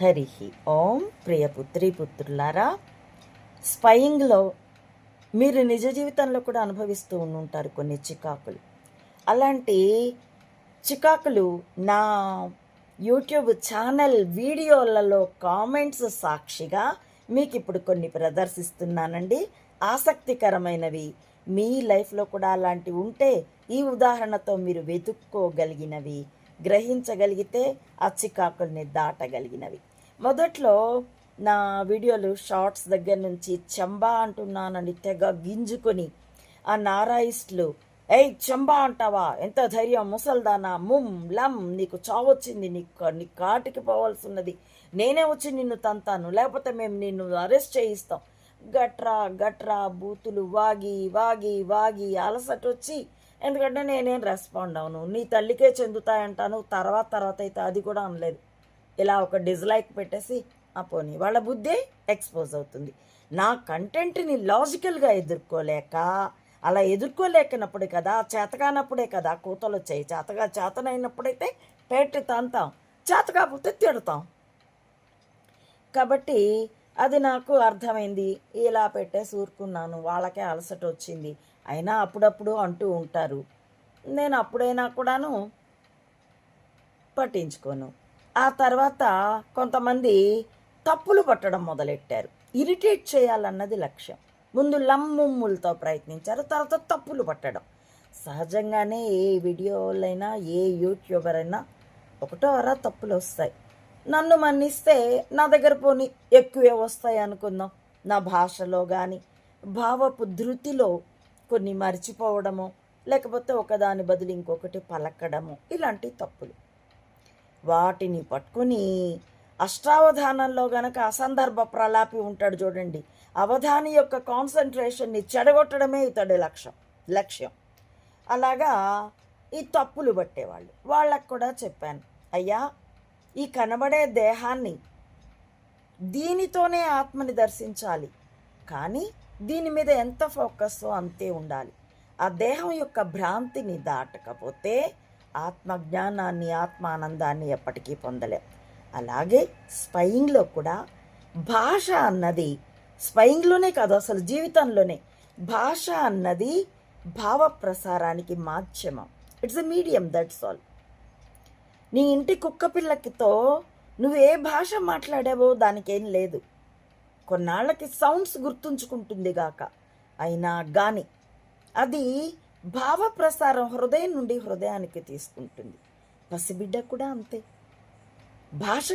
హరి ఓం ప్రియ పుత్రి పుత్రులారా స్పయింగ్లో మీరు నిజ జీవితంలో కూడా అనుభవిస్తూ ఉంటారు కొన్ని చికాకులు. అలాంటి చికాకులు నా యూట్యూబ్ ఛానల్ వీడియోలలో కామెంట్స్ సాక్షిగా మీకు ఇప్పుడు కొన్ని ప్రదర్శిస్తున్నానండి. ఆసక్తికరమైనవి మీ లైఫ్లో కూడా అలాంటివి ఉంటే ఈ ఉదాహరణతో మీరు వెతుక్కోగలిగినవి గ్రహించగలిగితే ఆ చికాకుల్ని దాటగలిగినవి. మొదట్లో నా వీడియోలు షార్ట్స్ దగ్గర నుంచి చంబా అంటున్నానని తెగ గింజుకొని ఆ నారాయిస్టులు ఏయ్ చంబా అంటావా? ఎంత ధైర్యం ముసల్దానా ముమ్ లమ్ నీకు చావొచ్చింది నీకు నీ కాటికి పోవాల్సి ఉన్నది నేనే వచ్చి నిన్ను తంతాను లేకపోతే మేము నిన్ను అరెస్ట్ చేయిస్తాం. గట్రా గట్రా బూతులు వాగి వాగి వాగి అలసట వచ్చి ఎందుకంటే నేనేం రెస్పాండ్ అవును నీ తల్లికే చెందుతాయంటాను తర్వాత తర్వాత అయితే అది కూడా అనలేదు. ఇలా ఒక డిజ్లైక్ పెట్టేసి ఆ పోనీ వాళ్ళ బుద్ధే ఎక్స్పోజ్ అవుతుంది. నా కంటెంట్ని లాజికల్గా ఎదుర్కోలేక అలా ఎదుర్కోలేకనప్పుడే కదా చేతకానప్పుడే కదా కూతలు వచ్చాయి. చేతగా చేతనైనప్పుడైతే పేట తంతాం చేత కాకపోతే తిడతాం. కాబట్టి అది నాకు అర్థమైంది. ఇలా పెట్టేసి ఊరుకున్నాను. వాళ్ళకే అలసట వచ్చింది. అయినా అప్పుడప్పుడు అంటూ ఉంటారు. నేను అప్పుడైనా కూడాను పట్టించుకోను. ఆ తర్వాత కొంతమంది తప్పులు పట్టడం మొదలెట్టారు. ఇరిటేట్ చేయాలన్నది లక్ష్యం. ముందు లమ్ముమ్ములతో ప్రయత్నించారు తర్వాత తప్పులు పట్టడం సహజంగానే ఏ వీడియోలైనా ఏ యూట్యూబర్ అయినా ఒకటో అరా తప్పులు వస్తాయి. నన్ను మన్నిస్తే నా దగ్గర పోని ఎక్కువే వస్తాయి అనుకుందాం. నా భాషలో కానీ భావపు ధృతిలో కొన్ని మర్చిపోవడము లేకపోతే ఒకదాని బదులు ఇంకొకటి పలకడము ఇలాంటి తప్పులు. వాటిని పట్టుకుని అష్టావధానంలో గనక అసందర్భ ప్రలాపి ఉంటాడు చూడండి. అవధాని యొక్క కాన్సన్ట్రేషన్ని చెడగొట్టడమే ఇతడి లక్ష్యం లక్ష్యం. అలాగా ఈ తప్పులు పట్టేవాళ్ళు. వాళ్ళకు కూడా చెప్పాను అయ్యా ఈ కనబడే దేహాన్ని దీనితోనే ఆత్మని దర్శించాలి. కానీ దీని మీద ఎంత ఫోకస్ అంతే ఉండాలి. ఆ దేహం యొక్క భ్రాంతిని దాటకపోతే ఆత్మజ్ఞానాన్ని ఆత్మానందాన్ని ఎప్పటికీ పొందలేం. అలాగే స్పయింగ్లో కూడా భాష అన్నది స్పయింగ్లోనే కాదు అసలు జీవితంలోనే భాష అన్నది భావ ప్రసారానికి మాధ్యమం. It's a medium that's all. నీ ఇంటి కుక్క పిల్లకితో నువ్వు ఏ భాష మాట్లాడావో దానికేం లేదు. కొన్నాళ్ళకి సౌండ్స్ గుర్తుంచుకుంటుంది గాక. అయినా గాని అది భావ ప్రసారం హృదయం నుండి హృదయానికి తీసుకుంటుంది. పసిబిడ్డ కూడా అంతే. భాషకు